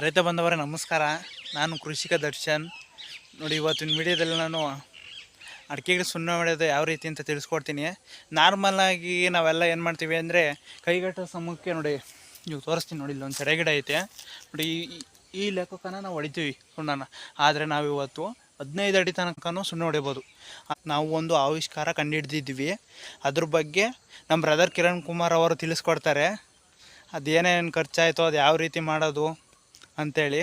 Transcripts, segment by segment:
ರೈತ ಬಂದವರೇ, ನಮಸ್ಕಾರ. ನಾನು ಕೃಷಿಕ ದರ್ಶನ್. ನೋಡಿ, ಇವತ್ತಿನ ವಿಡಿಯೋದಲ್ಲಿ ನಾನು ಅಡಿಕೆಗೆ ಸುಣ್ಣ ಹೊಡೆಯೋದು ಯಾವ ರೀತಿ ಅಂತ ತಿಳಿಸ್ಕೊಡ್ತೀನಿ. ನಾರ್ಮಲಾಗಿ ನಾವೆಲ್ಲ ಏನು ಮಾಡ್ತೀವಿ ಅಂದರೆ ಕೈಗಟ್ಟ ಸಮಕ್ಕೆ ನೋಡಿ ನೀವು ತೋರಿಸ್ತೀನಿ ನೋಡಿ, ಇಲ್ಲೊಂದು ಸೆರೆ ಗಿಡ ಐತೆ. ನೋಡಿ, ಈ- ಈ- ಲೆಕ್ಕಕ್ಕನ ನಾವು ಹೊಡಿತೀವಿ ಸುಣ್ಣನ. ಆದರೆ ನಾವು ಇವತ್ತು ಹದಿನೈದು ಅಡಿ ತನಕನೂ ಸುಣ್ಣ ಹೊಡಿಬೋದು. ನಾವು ಒಂದು ಆವಿಷ್ಕಾರ ಕಂಡುಹಿಡ್ದಿದ್ವಿ ಅದ್ರ ಬಗ್ಗೆ ನಮ್ಮ ಬ್ರದರ್ ಕಿರಣ್ ಕುಮಾರ್ ಅವರು ತಿಳಿಸ್ಕೊಡ್ತಾರೆ. ಅದೇನೇನು ಖರ್ಚಾಯಿತು, ಅದು ಯಾವ ರೀತಿ ಮಾಡೋದು ಅಂತೇಳಿ.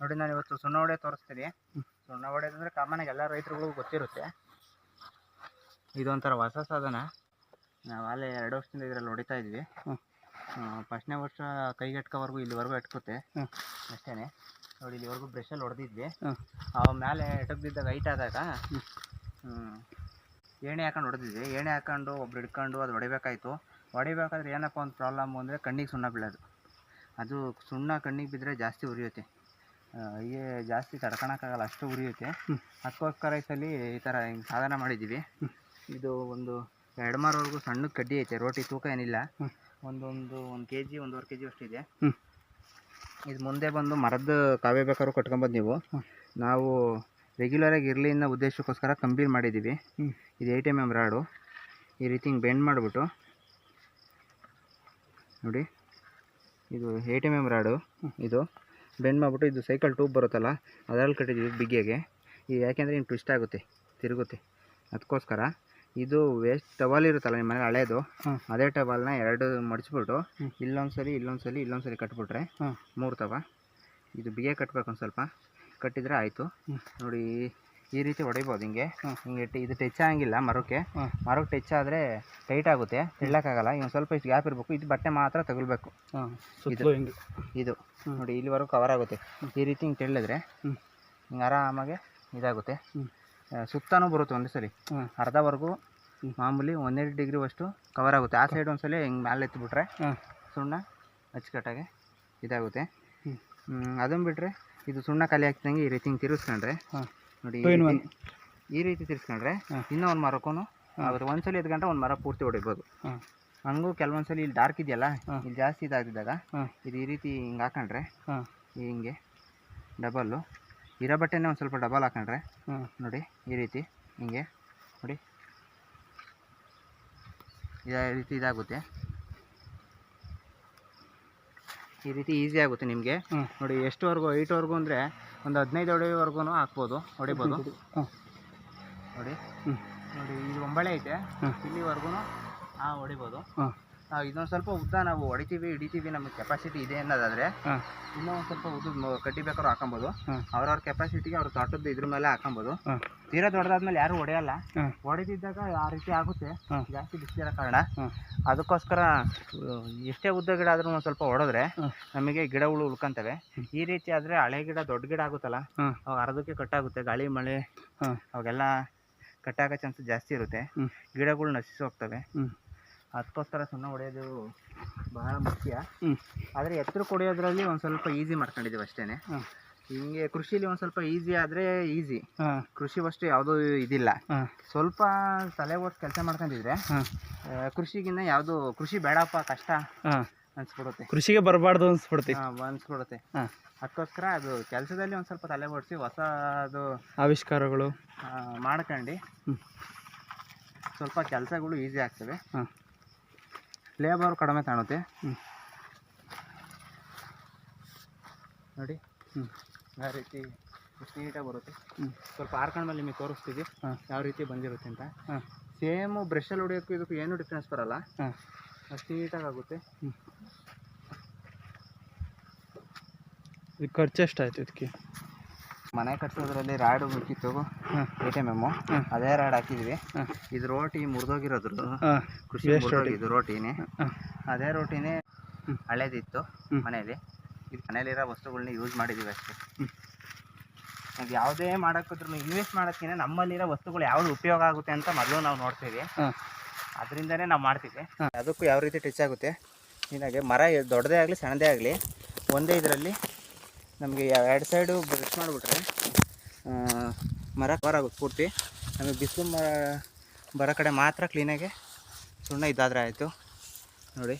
ನೋಡಿ ನಾನು ಇವತ್ತು ಸುಣ್ಣ ಹೊಡೆ ತೋರಿಸ್ತೀನಿ. ಸುಣ್ಣ ಹೊಡೆದಂದ್ರೆ ಕಾಮನ್ ಆಗಿ ಎಲ್ಲ ರೈತರುಗಳಿಗೂ ಗೊತ್ತಿರುತ್ತೆ. ಇದೊಂಥರ ಹೊಸ ಸಾಧನ. ನಾವು ಅಲ್ಲೇ ಎರಡು ವರ್ಷದಿಂದ ಇದರಲ್ಲಿ ಹೊಡಿತಾ ಇದ್ವಿ. ಫಸ್ಟ್ನೇ ವರ್ಷ ಕೈಗೆಟ್ಕೋವರೆಗೂ ಇಲ್ಲಿವರೆಗೂ ಎಟ್ಕುತ್ತೆ. ಅಷ್ಟೇ ನೋಡಿ ಇಲ್ಲಿವರೆಗೂ ಬ್ರಷಲ್ಲಿ ಹೊಡೆದಿದ್ವಿ. ಅವ ಮೇಲೆ ಎಟಕ್ದಿದ್ದಾಗ ಹೈಟ್ ಆದಾಗ ಏಣೆ ಹಾಕೊಂಡು ಹೊಡೆದಿದ್ವಿ ಏಣಿ ಹಾಕೊಂಡು ಒಬ್ರು ಹಿಡ್ಕೊಂಡು ಅದು ಹೊಡಿಬೇಕಾಯ್ತು. ಹೊಡಿಬೇಕಾದ್ರೆ ಏನಪ್ಪ ಒಂದು ಪ್ರಾಬ್ಲಮ್ ಅಂದರೆ ಕಣ್ಣಿಗೆ ಸುಣ್ಣ ಬೀಳೋದು. ಅದು ಸುಣ್ಣ ಕಣ್ಣಿಗೆ ಬಿದ್ದರೆ ಜಾಸ್ತಿ ಉರಿಯುತ್ತೆ. ಆ, ಹೀಗೆ ಜಾಸ್ತಿ ತಡ್ಕೊಳಕ್ಕಾಗಲ್ಲ ಅಷ್ಟು ಉರಿಯುತ್ತೆ. ಅದಕ್ಕೋಸ್ಕರ ಈ ಸಲ ಈ ಥರ ಹಿಂಗೆ ಸಾಧನ ಮಾಡಿದ್ದೀವಿ. ಇದು ಒಂದು ಎರಡು ಮಾರವರೆಗೂ ಸಣ್ಣ ಕಡ್ಡಿ ಐತೆ. ರೋಟಿ ತೂಕ ಏನಿಲ್ಲ. ಒಂದೊಂದು ಒಂದು ಕೆ ಜಿ ಒಂದೂವರೆ ಕೆ ಜಿ ಅಷ್ಟಿದೆ ಹ್ಞೂ ಇದು ಮುಂದೆ ಬಂದು ಮರದ ಕಾವೇ ಬೇಕಾದ್ರೂ ಕಟ್ಕೊಂಬೋದು ನೀವು. ನಾವು ರೆಗ್ಯುಲರಾಗಿ ಇರಲಿ ಅನ್ನೋ ಉದ್ದೇಶಕ್ಕೋಸ್ಕರ ಕಂಬಿ ಮಾಡಿದ್ದೀವಿ. ಇದು ಏಟ್ ಎಂ ಎಂ ರಾಡು. ಈ ರೀತಿ ಹಿಂಗೆ ಬೆಂಡ್ ಮಾಡಿಬಿಟ್ಟು. ನೋಡಿ. ಇದು ಏಟ್ ಎಂ ಎಂ ರಾಡು. ಇದು ಬೆಂಡ್ ಮಾಡಿಬಿಟ್ಟು ಇದು ಸೈಕಲ್ ಟ್ಯೂಬ್ ಬರುತ್ತಲ್ಲ ಅದರಲ್ಲಿ ಕಟ್ಟಿದ್ದೀವಿ ಬಿಗ್ಗೆಗೆ ಈಗ ಯಾಕೆಂದರೆ ಹಿಂಗೆ ಟ್ವಿಸ್ಟ್ ಆಗುತ್ತೆ ತಿರುಗುತ್ತೆ. ಅದಕ್ಕೋಸ್ಕರ ಇದು ವೇಸ್ಟ್ ಟವಲ್ ಇರುತ್ತಲ್ಲ ನಿಮ್ಮ ಮನೇಲಿ ಹಳೇದು ಅದೇ ಟವಲ್ನ ಎರಡು ಮಡಿಸ್ಬಿಟ್ಟು. ಇಲ್ಲೊಂದ್ಸಲಿ ಇಲ್ಲೊಂದ್ಸಲಿ ಇಲ್ಲೊಂದ್ಸಲಿ ಕಟ್ಬಿಟ್ರೆ. ಮೂರು ತವ. ಇದು ಬಿಗೆ ಕಟ್ಬೇಕು ಒಂದು ಸ್ವಲ್ಪ. ಕಟ್ಟಿದರೆ ಆಯಿತು. ನೋಡಿ ಈ ರೀತಿ ಹೊಡಿಬೋದು ಹಿಂಗೆ. ಹಿಂಗೆ ಇದು ಟಚ್ ಆಗಂಗಿಲ್ಲ ಮರಕ್ಕೆ. ಮರಕ್ಕೆ ಟಚ್ ಆದರೆ ಟೈಟ್ ಆಗುತ್ತೆ. ತೆಳ್ಳಕ್ಕಾಗಲ್ಲ ಇನ್ನು ಸ್ವಲ್ಪ ಇಷ್ಟು ಗ್ಯಾಪ್ ಇರಬೇಕು. ಇದು ಬಟ್ಟೆ ಮಾತ್ರ ತಗೊಳ್ಬೇಕು. ಇದು. ಇದು. ನೋಡಿ ಇಲ್ಲಿವರೆಗೂ ಕವರ್ ಆಗುತ್ತೆ. ಈ ರೀತಿ ಹಿಂಗೆ ತೆಳ್ಳಿದ್ರೆ. ಹಿಂಗೆ ಆರಾಮಾಗೆ ಇದಾಗುತ್ತೆ. ಸುತ್ತಾನೂ ಬರುತ್ತೆ ಒಂದೇ ಸರಿ. ಅರ್ಧವರೆಗೂ. ಮಾಮೂಲಿ ಒಂದೆರಡು ಡಿಗ್ರಿ ಅಷ್ಟು ಕವರ್ ಆಗುತ್ತೆ. ಆ ಸೈಡ್ ಒಂದ್ಸಲಿ ಹಿಂಗೆ ಮೇಲೆ ಎತ್ತಿಬಿಟ್ರೆ ಸುಣ್ಣ ಅಚ್ಚುಕಟ್ಟಾಗೆ ಇದಾಗುತ್ತೆ. ಅದನ್ನು ಬಿಟ್ಟರೆ ಇದು ಸುಣ್ಣ ಖಾಲಿ ಆಗ್ತಿದಂಗೆ ಈ ರೀತಿ ಹಿಂಗೆ ತಿರುಗಿಸ್ಕೊಂಡ್ರೆ ನೋಡಿ ಈ ರೀತಿ- ಈ ರೀತಿ ತಿರ್ಸ್ಕೊಂಡ್ರೆ. ಇನ್ನೂ ಒಂದು ಮರಕ್ಕೂ ಅದ್ರ ಒಂದ್ಸಲಿ ಎದ್ಕೊಂಡ್ರೆ ಗಂಟೆ ಒಂದು ಮರ ಪೂರ್ತಿ ಹೊಡಿಬೋದು. ಹಂಗೂ ಕೆಲವೊಂದ್ಸಲಿ ಇಲ್ಲಿ ಡಾರ್ಕ್ ಇದೆಯಲ್ಲ. ಇಲ್ಲಿ ಜಾಸ್ತಿ ಇದಾಗಿದ್ದಾಗ ಇದು ಈ ರೀತಿ ಹಿಂಗೆ ಹಾಕೊಂಡ್ರೆ ಹಿಂಗೆ ಡಬಲ್ಲು ಇರೋ ಬಟ್ಟೆನೇ ಒಂದು ಸ್ವಲ್ಪ ಡಬಲ್ ಹಾಕೊಂಡ್ರೆ ನೋಡಿ ಈ ರೀತಿ ಹಿಂಗೆ ನೋಡಿ. ಇದೇ ರೀತಿ ಇದಾಗುತ್ತೆ. ಈ ರೀತಿ ಈಸಿ ಆಗುತ್ತೆ ನಿಮಗೆ. ನೋಡಿ ಎಷ್ಟುವರೆಗೂ ಏಯ್ಟ್ವರೆಗೂ ಅಂದರೆ ಒಂದು ಹದಿನೈದು ಅಡಿವರೆಗೂ ಹಾಕ್ಬೋದು ಹೊಡಿಬೋದು. ನೋಡಿ. ನೋಡಿ ಇದು ಒಂಬಳೆ ಐತೆ. ಹ್ಞೂ ಇಲ್ಲಿವರೆಗೂ ಹಾಂ ಹೊಡಿಬೋದು. ಇದೊಂದು ಸ್ವಲ್ಪ ಉದ್ದ ನಾವು ಹೊಡಿತೀವಿ ಹಿಡಿತೀವಿ ನಮ್ಗೆ ಕೆಪಾಸಿಟಿ ಇದೆ ಅನ್ನೋದಾದ್ರೆ ಇನ್ನೂ ಒಂದು ಸ್ವಲ್ಪ ಉದ್ದ ಕಡ್ಡಿ ಬೇಕಾದ್ರೂ ಹಾಕೊಬೋದು. ಅವ್ರವ್ರ ಕೆಪಾಸಿಟಿಗೆ ಅವ್ರ ತೋಟದ ಇದ್ರ ಮೇಲೆ ಹಾಕೊಬೋದು. ತೀರಾ ದೊಡ್ಡದಾದ್ಮೇಲೆ ಯಾರು ಹೊಡೆಯಲ್ಲ. ಹೊಡೆದಿದ್ದಾಗ ಆ ರೀತಿ ಆಗುತ್ತೆ. ಜಾಸ್ತಿ ಬಿಸಿಲಿರೋ ಕಾರಣ. ಅದಕ್ಕೋಸ್ಕರ ಎಷ್ಟೇ ಉದ್ದ ಗಿಡ ಆದ್ರೂ ಒಂದು ಸ್ವಲ್ಪ ಹೊಡೆದ್ರೆ ನಮಗೆ ಗಿಡಗಳು ಉಳ್ಕೊಂತವೆ. ಈ ರೀತಿ ಆದರೆ ಹಳೆ ಗಿಡ ದೊಡ್ಡ ಗಿಡ ಆಗುತ್ತಲ್ಲ ಅವಾಗ ಅರ್ಧಕ್ಕೆ ಕಟ್ಟಾಗುತ್ತೆ. ಗಾಳಿ ಮಳೆ ಅವಾಗೆಲ್ಲ ಕಟ್ಟಾಗೋ ಚಾನ್ಸ್ ಜಾಸ್ತಿ ಇರುತ್ತೆ. ಗಿಡಗಳು ನಶಿಸಿ ಹೋಗ್ತವೆ. ಅದಕ್ಕೋಸ್ಕರ ಸುಣ್ಣ ಹೊಡೆಯೋದು ಬಹಳ ಮುಖ್ಯ. ಆದರೆ ಎತ್ತರ ಕೊಡೋದ್ರಲ್ಲಿ ಒಂದು ಸ್ವಲ್ಪ ಈಸಿ ಮಾಡ್ಕೊಂಡಿದ್ದೀವಿ ಅಷ್ಟೇ ಹಿಂಗೆ ಕೃಷಿಲಿ ಒಂದು ಸ್ವಲ್ಪ ಈಸಿ ಆದರೆ ಈಸಿ ಕೃಷಿ ಅಷ್ಟು ಯಾವುದೂ ಇದಿಲ್ಲ. ಸ್ವಲ್ಪ ತಲೆ ಓಟ್ ಕೆಲಸ ಮಾಡ್ಕೊಂಡಿದ್ರೆ ಕೃಷಿಗಿಂತ ಕೃಷಿಗಿನ್ನ ಯಾವುದು ಕೃಷಿ ಬೇಡಪ್ಪ ಕಷ್ಟ ಅನ್ಸ್ಬಿಡುತ್ತೆ. ಕೃಷಿಗೆ ಬರಬಾರ್ದು ಅನ್ಸ್ಬಿಡುತ್ತೆ. ಅನ್ಸ್ಬಿಡುತ್ತೆ. ಅದಕ್ಕೋಸ್ಕರ ಅದು ಕೆಲಸದಲ್ಲಿ ಒಂದು ಸ್ವಲ್ಪ ತಲೆ ಓಡಿಸಿ ಹೊಸದು ಆವಿಷ್ಕಾರಗಳು. ಆ, ಮಾಡ್ಕೊಂಡು. ಸ್ವಲ್ಪ ಕೆಲಸಗಳು ಈಸಿ ಆಗ್ತವೆ. ಹಾಂ. ಲೇಬರ್ ಕಡಿಮೆ ಕಾಣುತ್ತೆ. ಹ್ಞೂ ನೋಡಿ. ಹ್ಞೂ ಯಾವ ರೀತಿ ಎಷ್ಟು ನೀಟಾಗಿ ಬರುತ್ತೆ. ಹ್ಞೂ ಸ್ವಲ್ಪ ಆರ್ಕೊಂಡ್ ಮೇಲೆ ನಿಮಗೆ ತೋರಿಸ್ತೀವಿ. ಹಾಂ. ಯಾವ ರೀತಿ ಬಂದಿರುತ್ತೆ ಅಂತ. ಹಾಂ. ಸೇಮು ಬ್ರಷಲ್ಲಿ ಹೊಡಿಯೋಕ್ಕೂ ಇದಕ್ಕೂ ಏನು ಡಿಫ್ರೆನ್ಸ್ ಬರಲ್ಲ. ಹಾಂ. ಅಷ್ಟು ನೀಟಾಗಿ ಆಗುತ್ತೆ. ಹ್ಞೂ ಇದು ಖರ್ಚು ಎಷ್ಟಾಯಿತು ಇದಕ್ಕೆ? ಮನೆ ಕಟ್ಸೋದ್ರಲ್ಲಿ ರಾಡ್ ಹಾಂ. ಎ ಟಿ ಎಂ ಎಮ್ಮು ಅದೇ ರಾಡ್ ಹಾಕಿದ್ವಿ. ಇದು ರೋಟಿ ಮುರಿದೋಗಿರೋದ್ರದ್ದು. ಕೃಷಿ ಇದು ರೋಟಿನೇ. ಅದೇ ರೋಟಿನೇ. ಹಳೇದಿತ್ತು. ಮನೇಲಿ. ಇದು ಮನೇಲಿರೋ ವಸ್ತುಗಳನ್ನ ಯೂಸ್ ಮಾಡಿದ್ದೀವಿ ಅಷ್ಟೇ. ನಾವು ಯಾವುದೇ ಮಾಡೋಕ್ಕಿದ್ರು ಇನ್ವೆಸ್ಟ್ ಮಾಡೋಕ್ಕಿಂತ ನಮ್ಮಲ್ಲಿರೋ ವಸ್ತುಗಳು ಯಾವ್ದು ಉಪಯೋಗ ಆಗುತ್ತೆ ಅಂತ ಮೊದಲು ನಾವು ನೋಡ್ತೀವಿ ಅದರಿಂದನೇ ನಾವು ಮಾಡ್ತೀವಿ. ಅದಕ್ಕೂ ಯಾವ ರೀತಿ ಟಚ್ ಆಗುತ್ತೆ? ಹೀಗಾಗಿ ಮರ ದೊಡ್ಡದೇ ಆಗಲಿ ಸಣ್ಣದೇ ಆಗಲಿ ಒಂದೇ ಇದರಲ್ಲಿ ನಮಗೆ ಎರಡು ಸೈಡು ಬ್ರಷ್ ಮಾಡಿಬಿಟ್ರೆ ಮರ ಕವರ್ ಆಗುತ್ತೆ ಪೂರ್ತಿ. ನಮಗೆ ಬಿಸಿಲು ಮರ ಬರೋ ಕಡೆ ಮಾತ್ರ ಕ್ಲೀನಾಗೆ ಸುಣ್ಣ ಇದಾದರೆ ಆಯಿತು. ನೋಡಿ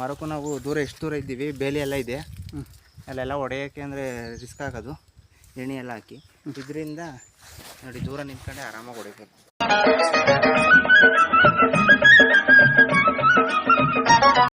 ಮರಕ್ಕೂ ನಾವು ದೂರ ಎಷ್ಟು ದೂರ ಇದ್ದೀವಿ ಬೇಲಿ ಎಲ್ಲ ಇದೆ. ಅಲ್ಲೆಲ್ಲ ಒಡೆಯೋಕ್ಕೆ ಅಂದರೆ ರಿಸ್ಕ್ ಆಗೋದು. ಎಣ್ಣೆ ಎಲ್ಲ ಹಾಕಿ. ಇದರಿಂದ ನೋಡಿ ದೂರ ನಿಂತ್ಕೊಂಡೆ ಆರಾಮಾಗಿ ಹೊಡಿಬೋದು.